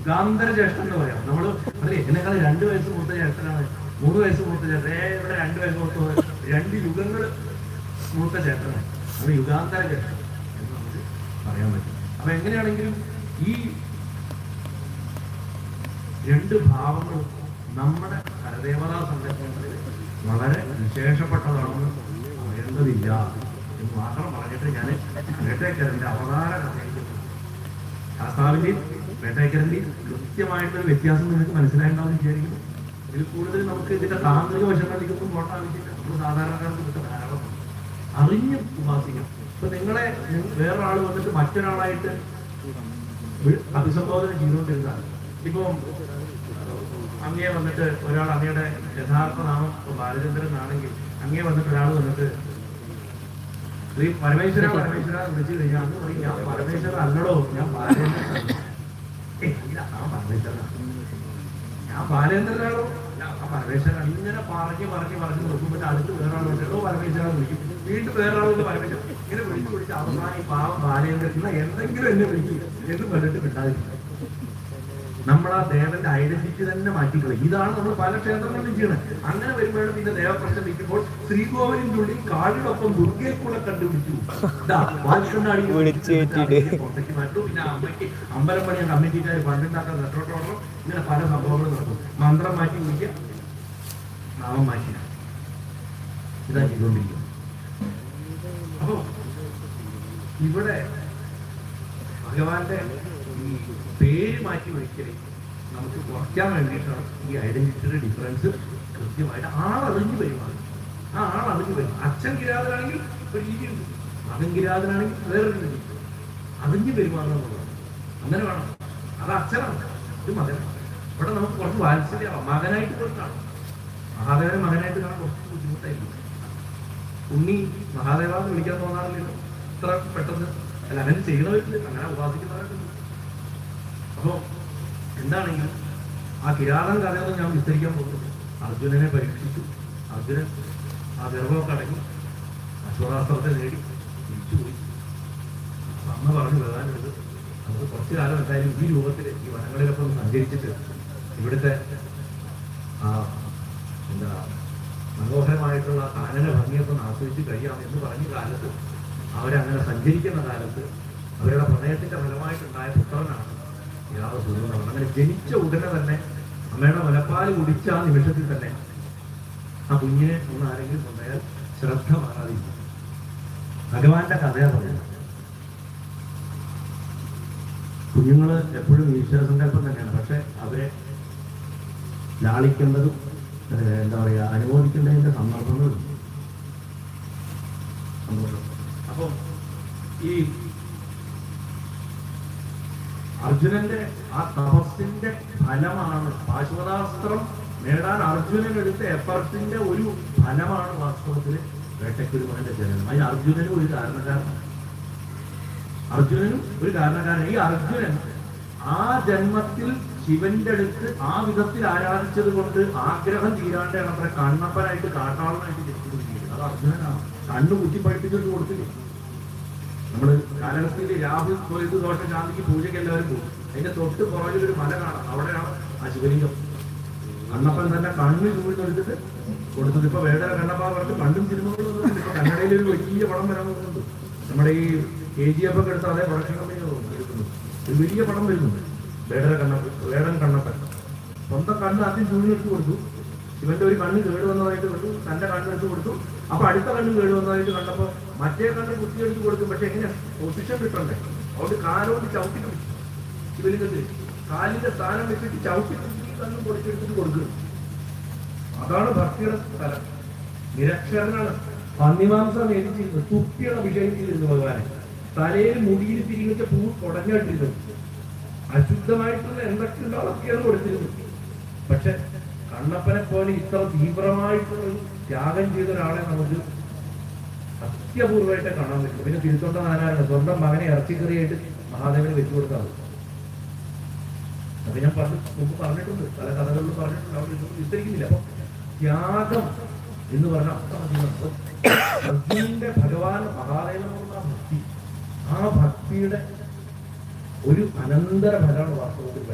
യുഗാന്തര ജ്യേഷ്ഠൻ എന്ന് പറയാം. നമ്മൾ അതെ എന്നെക്കാൾ രണ്ട് വയസ്സ് മൂത്ത ജ്യേഷ്ഠനാണ് മൂന്ന് വയസ്സ് മൂത്ത ചേട്ടൻ. ഇവിടെ രണ്ട് വയസ്സ് മൂത്ത രണ്ട് യുഗങ്ങൾ മൂത്ത ചേട്ടനാണ്. അത് യുഗാന്തര ജ്യേഷ്ഠൻ എന്ന് നമുക്ക് പറയാൻ പറ്റും. അപ്പൊ എങ്ങനെയാണെങ്കിലും ഈ രണ്ട് ഭാവങ്ങളും നമ്മുടെ കരദേവതാ സങ്കല്പങ്ങളിൽ വളരെ വിശേഷപ്പെട്ടതാണെന്ന് പറയേണ്ടതില്ല എന്ന് മാത്രം പറഞ്ഞിട്ട് ഞാൻ വേട്ടേക്കരന്റെ അവതാര പോകും. ശാസ്താവിന്റെയും വേട്ടേക്കരന്റെയും കൃത്യമായിട്ടൊരു വ്യത്യാസം നിങ്ങൾക്ക് മനസ്സിലായിട്ടുണ്ടാവും വിചാരിക്കുന്നു. ഇതിൽ കൂടുതൽ നമുക്ക് ഇതിന്റെ താന്ത്രിക വശങ്ങളിലേക്കൊന്നും പോകേണ്ട ആവശ്യമില്ല. നമ്മൾ സാധാരണക്കാർക്ക് ഇതൊക്കെ ധാരാളം അറിഞ്ഞ് ഉപാസിക്കണം ഇപ്പൊ നിങ്ങളെ വേറൊരാൾ വന്നിട്ട് മറ്റൊരാളായിട്ട് അഭിസംബോധന ചെയ്തുകൊണ്ടിരുന്നാൽ ഇപ്പൊ അങ്ങേ വന്നിട്ട് ഒരാൾ അങ്ങയുടെ യഥാർത്ഥ നാമം ഇപ്പൊ ബാലചന്ദ്രൻ ആണെങ്കിൽ അങ്ങേ വന്നിട്ട് ഒരാൾ വന്നിട്ട് ശ്രീ പരമേശ്വര പരമേശ്വര വിളിച്ചു കഴിഞ്ഞാൽ ഞാൻ പരമേശ്വര അല്ലടോ ഞാൻ ഇല്ല ഞാൻ ബാലേന്ദ്രനാണോ പരമേശ്വരൻ ഇങ്ങനെ പറഞ്ഞ് പറഞ്ഞ് പറഞ്ഞ് നോക്കുമ്പോൾ അടുത്ത് വേറൊരാൾ വിളിച്ചോ. പരമേശ്വര എന്ന് വിളിക്കും. വീണ്ടും വന്ന് പരമേശ്വരൻ ഇങ്ങനെ വിളിച്ചു വിളിച്ച് അവസാനം പാവം ബാലേന്ദ്രൻ എന്തെങ്കിലും എന്നെ വിളിക്കും എന്ന് പറഞ്ഞിട്ട് കിട്ടാതിരിക്കും നമ്മൾ ആ ദേവന്റെ ഐഡന്റിറ്റി തന്നെ മാറ്റിക്കളയും. ഇതാണ് നമ്മൾ പല ക്ഷേത്രങ്ങളിലും ചെയ്യുന്നത് അങ്ങനെ വരുമ്പോഴും പിന്നെ ദേവപ്രശ്നം നിൽക്കുമ്പോൾ ശ്രീകോവിലിന്റെ ഉള്ളിൽ കാടിനൊപ്പം ദുർഗയെ കൂടെ കണ്ടുപിടിച്ചു. വാൽക്കണ്ണാടി പുറത്തേക്ക് മാറ്റും. പിന്നെ അമ്മയ്ക്ക് അമ്പലം പണിയ കമ്മിറ്റിക്കാർ പണ്ടുണ്ടാക്കാൻ നെട്ടോട്ടോടണം ഇങ്ങനെ പല സംഭവങ്ങളും നടക്കും. മന്ത്രം മാറ്റി കുടിക്കുക നാമം മാറ്റി ഇതാ ചെയ്തുകൊണ്ടിരിക്കും അപ്പോ ഇവിടെ ഭഗവാന്റെ ഈ പേര് മാറ്റി വിളിക്കൽ നമുക്ക് കുറയ്ക്കാൻ വേണ്ടിയിട്ടാണ് ഈ ഐഡന്റിറ്റിയുടെ ഡിഫറൻസ് കൃത്യമായിട്ട് ആളറിഞ്ഞു പെരുമാറും ആ ആളറിഞ്ഞു വരും അച്ഛൻ കിരാതനാണെങ്കിൽ ഒരു രീതിയുണ്ട് മകൻ കിരാതനാണെങ്കിൽ വേറൊരു രീതി അറിഞ്ഞു പെരുമാറുക അങ്ങനെ വേണം. അത് അച്ഛനാണ്. ഇത് മകനാണ്. ഇവിടെ നമുക്ക് കുറച്ച് വാത്സല്യമാവാം മകനായിട്ട് പോയി കാണാം. മഹാദേവനെ മകനായിട്ട് കാണാൻ കുറച്ച് ബുദ്ധിമുട്ടായിരിക്കും. ഉണ്ണി മഹാദേവ എന്ന് വിളിക്കാൻ തോന്നാറില്ലല്ലോ? ഇത്ര പെട്ടെന്ന്. അല്ല അങ്ങനെ ചെയ്യണവരില്ല അങ്ങനെ ഉപാസിക്കുന്നവരുണ്ട് അപ്പോ എന്താണെങ്കിലും ആ കിരാതൻ കഥയൊന്നും ഞാൻ വിസ്തരിക്കാൻ പോകുന്നു. അർജുനനെ പരീക്ഷിച്ചു. അർജുനൻ ആ ഗർഭമൊക്കെ അടങ്ങി അശ്വരാസ്ത്രത്തെ നേടി തിരിച്ചുപോയി അമ്മ പറഞ്ഞു വരാനുള്ളത് നമുക്ക് കുറച്ചു കാലം എന്തായാലും ഈ രൂപത്തിൽ ഈ വനങ്ങളിലൊക്കെ ഒന്ന് സഞ്ചരിച്ചിട്ട് ഇവിടുത്തെ ആ എന്താ മനോഹരമായിട്ടുള്ള കാനന ഭംഗിയൊക്കെ ഒന്ന് ആസ്വദിച്ച് കഴിയാം എന്ന് പറഞ്ഞ കാലത്ത് അവരങ്ങനെ സഞ്ചരിക്കുന്ന കാലത്ത് അവരുടെ പ്രണയത്തിന്റെ ഫലമായിട്ടുണ്ടായ പുത്രനാണ് ഇയാളെ സുഖം അങ്ങനെ ജനിച്ച ഉടനെ തന്നെ അമ്മയുടെ മുലപ്പാൽ കുടിച്ച ആ നിമിഷത്തിൽ തന്നെ ആ കുഞ്ഞിനെ ഒന്ന് ആരെങ്കിലും കൊണ്ടുപോയാൽ ശ്രദ്ധ മാറാതിരിക്കും. ഭഗവാന്റെ കഥയാണ് പറയുന്നത് കുഞ്ഞുങ്ങൾ എപ്പോഴും ഈശ്വരസങ്കല്പം തന്നെയാണ്. പക്ഷെ അവരെ ലാളിക്കേണ്ടതും എന്താ പറയാ അനുമോദിക്കേണ്ടതിന്റെ സന്ദർഭങ്ങളും സന്തോഷം അപ്പൊ ഈ അർജുനന്റെ ആ തപസ്സിന്റെ ഫലമാണ്. ശാശ്വതാസ്ത്രം നേടാൻ അർജുനൻ എടുത്ത എഫർട്ടിന്റെ ഒരു ഫലമാണ് വാസ്തവത്തിൽ വേട്ടക്കുരുമാന്റെ ജനനം. അതിന് അർജുനനും ഒരു കാരണക്കാരനാണ്. അർജുനനും ഒരു കാരണക്കാരൻ ഈ അർജുനൻ ആ ജന്മത്തിൽ ശിവന്റെ അടുത്ത് ആ വിധത്തിൽ ആരാധിച്ചത് കൊണ്ട് ആഗ്രഹം തീരാണ്ടാണ് അത്ര കണ്ണപ്പനായിട്ട് കാട്ടാളനായിട്ട് ജനിച്ചിരിക്കുന്നത് അത് അർജുനനാണ്. കണ്ണു കുത്തി പഠിപ്പിച്ചിട്ട് കൊടുത്തില്ലേ? നമ്മൾ കാലഘട്ടത്തിൽ രാഹുൽ തൊഴുത് ദോഷം ശാന്തിക്ക് പൂജയ്ക്ക് എല്ലാവരും പോകും. അതിന്റെ തൊട്ട് പുറകിൽ ഒരു മല കാണാം. അവിടെയാണ് ആ ശിവലിംഗം. കണ്ണപ്പൻ തന്നെ കണ്ണ് ചൂഴ്ന്നെടുത്തിട്ട് കൊടുത്തത്. ഇപ്പൊ വേടര കണ്ണപ്പ പറഞ്ഞ് പണ്ടും സിനിമകളും ഇപ്പൊ കന്നഡയിൽ ഒരു വലിയ പടം വരാൻ പോകുന്നുണ്ട്. നമ്മുടെ ഈ കെ ജി എഫ് ഒക്കെ എടുത്ത അതേ പ്രൊഡക്ഷൻ കമ്പനി വലിയ പടം വരുന്നുണ്ട്. വേടര കണ്ണപ്പൻ വേടൻ കണ്ണപ്പൻ. സ്വന്തം കണ്ണ് ആദ്യം ചൂടിനെടുത്ത് കൊടുത്തു. ഇവന്റെ ഒരു കണ്ണ് കേടുവന്നതായിട്ട് കണ്ടു തന്റെ കണ്ണ് എടുത്ത് കൊടുത്തു. അപ്പൊ അടുത്ത കണ്ണ് കേടുവന്നതായിട്ട് കണ്ടപ്പോ മറ്റേ കണ്ണ് കുത്തിയെടുത്ത് കൊടുക്കും പക്ഷെ എങ്ങനെ? പൊസിഷൻ കിട്ടണ്ടേ അവിടെ കാലോട് ചവിട്ടി പിടിച്ചു ശിവലിംഗത്തിൽ കാലിന്റെ സ്ഥാനം വെച്ചിട്ട് ചവിട്ടി ഈ കണ്ണും പൊടിച്ചെടുത്തിട്ട് കൊടുക്കുന്നു അതാണ് ഭക്തിയുടെ സ്ഥലം. നിരക്ഷരനാണ്. പന്നിമാംസം മേടിച്ചിരുന്നു. തുപ്പിയാണ് അഭിഷേകിച്ചിരുന്നു ഭഗവാനെ. തലയിൽ മുടിയിൽ തിരികെ പൂ കൊടഞ്ഞിട്ടിരുന്നു അശുദ്ധമായിട്ടുള്ള എന്തൊക്കെയുണ്ടോ അതൊക്കെയാണ് കൊടുത്തിരുന്നത്. കണ്ണപ്പനെ പോലെ ഇത്ര തീവ്രമായിട്ടുള്ള ത്യാഗം ചെയ്ത ഒരാളെ നമുക്ക് അത്യപൂർവമായിട്ട് കാണാൻ പറ്റും. പിന്നെ തിരുത്തൊണ്ട നാരായണ സ്വന്തം മകനെ ഇറച്ചിക്കറിയായിട്ട് മഹാദേവന് വെച്ചു കൊടുത്താൽ അപ്പൊ ഞാൻ പറഞ്ഞു മുമ്പ് പറഞ്ഞിട്ടുണ്ട്. പല കഥകളിലും പറഞ്ഞിട്ടുണ്ട്. അവിടെ വിസ്തരിക്കുന്നില്ല. അപ്പൊ ത്യാഗം എന്ന് പറഞ്ഞ അർജുനന്റെ ഭഗവാൻ മഹാദേവനോടുള്ള ഭക്തി ആ ഭക്തിയുടെ ഒരു അനന്തര ഫലമാണ് വാസ്തവത്തിൽ